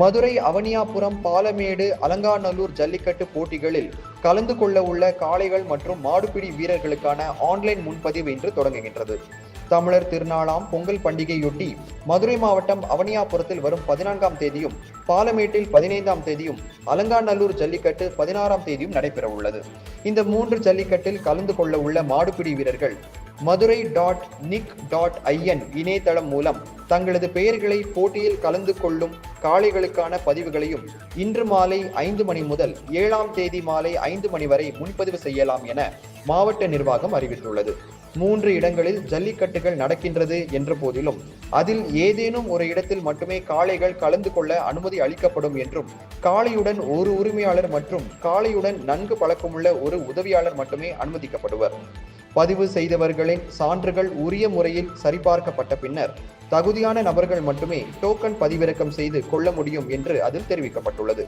மதுரை அவனியாபுரம் பாலமேடு அலங்காநல்லூர் ஜல்லிக்கட்டு போட்டிகளில் கலந்து கொள்ள உள்ள காளைகள் மற்றும் மாடுபிடி வீரர்களுக்கான ஆன்லைன் முன்பதிவு இன்று தொடங்குகின்றது. தமிழர் திருநாளாம் பொங்கல் பண்டிகையொட்டி மதுரை மாவட்டம் அவனியாபுரத்தில் வரும் பதினான்காம் தேதியும் பாலமேட்டில் பதினைந்தாம் தேதியும் அலங்காநல்லூர் ஜல்லிக்கட்டு பதினாறாம் தேதியும் நடைபெற உள்ளது இந்த மூன்று ஜல்லிக்கட்டில் கலந்து கொள்ள உள்ள மாடுபிடி வீரர்கள் Madurai dot nic dot IN இணையதளம் மூலம் தங்களது பெயர்களை போட்டியில் கலந்து கொள்ளும் காளைகளுக்கான பதிவுகளையும் இன்று மாலை ஐந்து மணி முதல் ஏழாம் தேதி மாலை ஐந்து மணி வரை முன்பதிவு செய்யலாம் என மாவட்ட நிர்வாகம் அறிவித்துள்ளது. மூன்று இடங்களில் ஜல்லிக்கட்டுகள் நடக்கின்றது என்ற போதிலும் அதில் ஏதேனும் ஒரு இடத்தில் மட்டுமே காளைகள் கலந்து கொள்ள அனுமதி அளிக்கப்படும் என்றும் காளையுடன் ஒரு உரிமையாளர் மற்றும் காளையுடன் நன்கு பழக்கமுள்ள ஒரு உதவியாளர் மட்டுமே அனுமதிக்கப்படுவர். பதிவு செய்தவர்களின் சான்றுகள் உரிய முறையில் சரிபார்க்கப்பட்ட பின்னர் தகுதியான நபர்கள் மட்டுமே டோக்கன் பதிவிறக்கம் செய்து கொள்ள முடியும் என்று அதில் தெரிவிக்கப்பட்டுள்ளது.